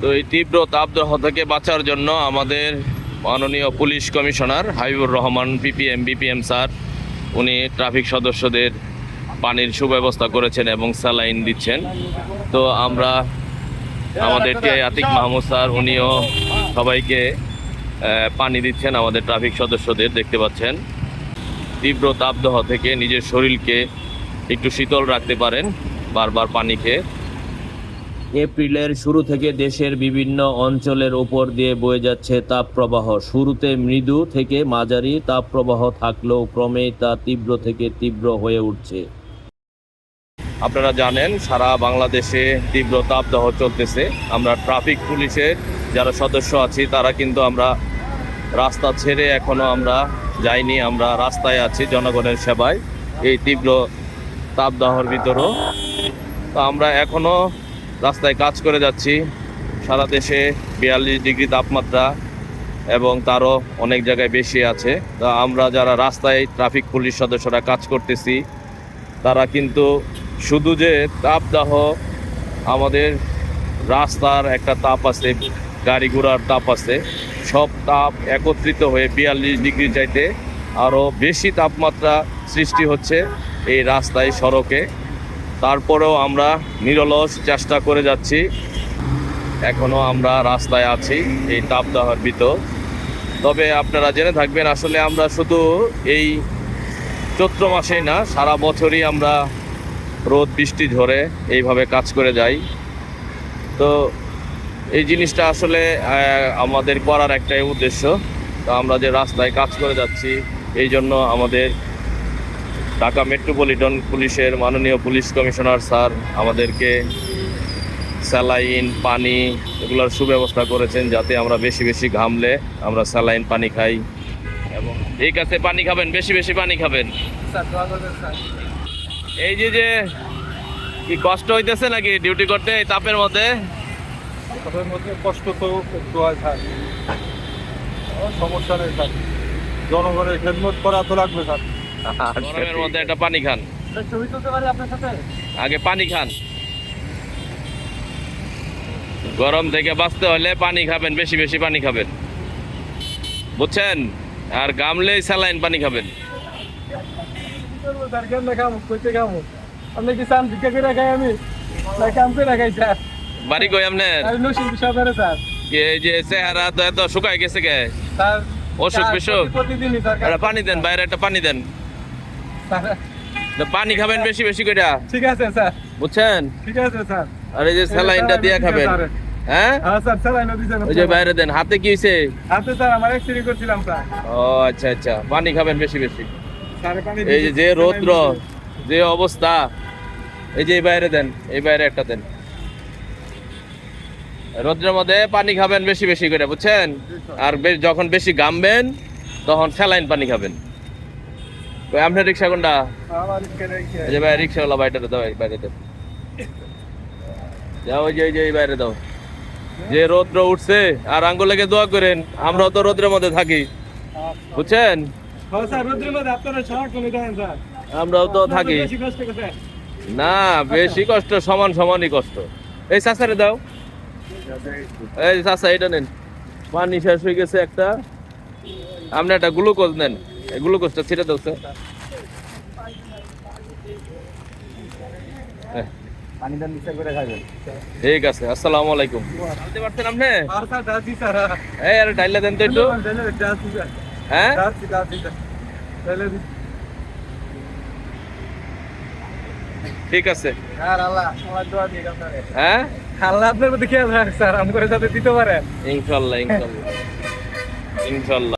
তো এই তীব্র তাপদাহ থেকে বাঁচার জন্য আমাদের মাননীয় police commissioner Habibur Rahman, PPM, BPM sir, উনি ট্রাফিক সদস্যদের পানির সুব্যবস্থা করেছেন এবং স্যালাইন দিচ্ছেন। তো আমরা আমাদের কে আতিক মাহমুদ স্যার, উনিও সবাইকে পানি দিচ্ছেন আমাদের ট্রাফিক সদস্যদের, দেখতে পাচ্ছেন। তীব্র তাপদাহ থেকে নিজের শরীরকে একটু শীতল রাখতে পারেন, বারবার পানি খেয়ে। এপ্রিলের শুরু থেকে দেশের বিভিন্ন অঞ্চলের উপর দিয়ে বয়ে যাচ্ছে তাপপ্রবাহ। শুরুতে মৃদু থেকে মাঝারি তাপপ্রবাহ থাকলেও ক্রমেই তা তীব্র থেকে তীব্র হয়ে উঠছে। আপনারা জানেন, সারা বাংলাদেশে তীব্র তাপদাহ চলতেছে। আমরা ট্রাফিক পুলিশের যারা সদস্য আছি, তারা কিন্তু আমরা রাস্তা ছেড়ে এখনও আমরা যাইনি, আমরা রাস্তায় আছি জনগণের সেবায়। এই তীব্র তাপদাহর ভিতরও। তো আমরা এখনও রাস্তায় কাজ করে যাচ্ছি। সারা দেশে বিয়াল্লিশ ডিগ্রি তাপমাত্রা এবং তারও অনেক জায়গায় বেশি আছে। তো আমরা যারা রাস্তায় ট্রাফিক পুলিশ সদস্যরা কাজ করতেছি, তারা কিন্তু শুধু যে তাপদাহ, আমাদের রাস্তার একটা তাপ আছে, গাড়ি ঘোড়ার তাপ আছে, সব তাপ একত্রিত হয়ে বিয়াল্লিশ ডিগ্রি চাইতে আরও বেশি তাপমাত্রা সৃষ্টি হচ্ছে এই রাস্তায় সড়কে। তারপরেও আমরা নিরলস চেষ্টা করে যাচ্ছি। এখনও আমরা রাস্তায় আছি, এই তাপদাহর ভিতর। তবে আপনারা জেনে থাকবেন, আসলে আমরা শুধু এই চৈত্র মাসেই না, সারা বছরই আমরা রোদ, বৃষ্টি ঝরে এইভাবে কাজ করে যাই। তো এই জিনিসটা আসলে আমাদের করার একটাই উদ্দেশ্য। তো আমরা যে রাস্তায় কাজ করে যাচ্ছি, এই জন্য আমাদের ঢাকা মেট্রোপলিটন পুলিশের মাননীয় পুলিশ কমিশনার স্যার আমাদেরকে স্যালাইন পানি এগুলোর সুব্যবস্থা করেছেন যাতে আমরা বেশি বেশি ঘামলে আমরা স্যালাইন পানি খাই। এবং ঠিক আছে পানি খাবেন বেশি বেশি পানি খাবেন। এই যে যে কি কষ্ট হইতেছে নাকি ডিউটি করতে এই তাপের মধ্যে? কষ্ট তো একটু হয় স্যার। সমস্যা নেই স্যার। জনগণের খেদমত করা তো লাগবে স্যার। গরমের মধ্যে একটা পানি খান। ছবি তুলতে পারি আপনার সাথে? আগে পানি খান। গরম থেকে বাঁচতে হলে পানি খাবেন বেশি বেশি পানি খাবেন। বুঝছেন? আর গামলেই স্যালাইন পানি খাবেন। আপনি কি চান ভিক্ষা করে খাই আমি? কাম করে খাই স্যার। বাড়ি কই আপনার? আমি নসিব সাদারে স্যার। এই যে চেহারা তো এত শুকাই গেছে কে? অসুখ বিসুখ? পানি দেন বাইরে একটা পানি দেন। পানি খাবেন বেশি বেশি করে ঠিক আছে স্যার। বুঝছেন? ঠিক আছে স্যার। আর এই যে স্যালাইনটা দিয়ে খাবেন। হ্যাঁ? হ্যাঁ স্যার ওই যে বাইরে দেন হাতে কি হয়েছে হাতে স্যার আমার এক্সরে করছিলাম স্যার। ও আচ্ছা আচ্ছা। পানি খাবেন বেশি বেশি। এই যে যে রৌদ্র যে অবস্থা। এই যে বাইরে দেন এই বাইরে একটা দেন। রৌদ্রের মধ্যে পানি খাবেন বেশি বেশি করে বুঝছেন? আর যখন বেশি গামবেন তখন স্যালাইন পানি খাবেন। আপনার রিক্সা কোনটা? আমার এই যে ভাই রিক্সাওয়ালা বাইরে দাও বাইরে দাও যাও যে যে বাইরে দাও। যে রৌদ্র উঠছে আর আঙ্গুলেকে দোয়া করেন আমরাও তো রৌদ্রের মধ্যে থাকি। বুঝছেন? হ্যাঁ আমরাও তো থাকি। না বেশি কষ্ট সমান সমানই কষ্ট। এই চাচারে দাও। এই চাচা এটা নেন। পানি শেষ হয়ে গেছে একটা। আপনি একটা গ্লুকোজ নেন। গ্লুকোজটা ছিটে দাও স্যার হ্যাঁ, পানি দান নিচে করে ঠিক আছে আসসালামু আলাইকুম। বলতে পারছেন আপনি? আর স্যার দাদি স্যার। এই আরে ডাইলে দেন তো একটু। হ্যাঁ? ঠিক আছে। হ্যাঁ? আল্লাহ আপনার প্রতি খেয়াল রাখ স্যার। আম করে যাতে দিতে পারেন। ইনশাল্লাহ ইনশাল্লাহ। ইনশাল্লাহ।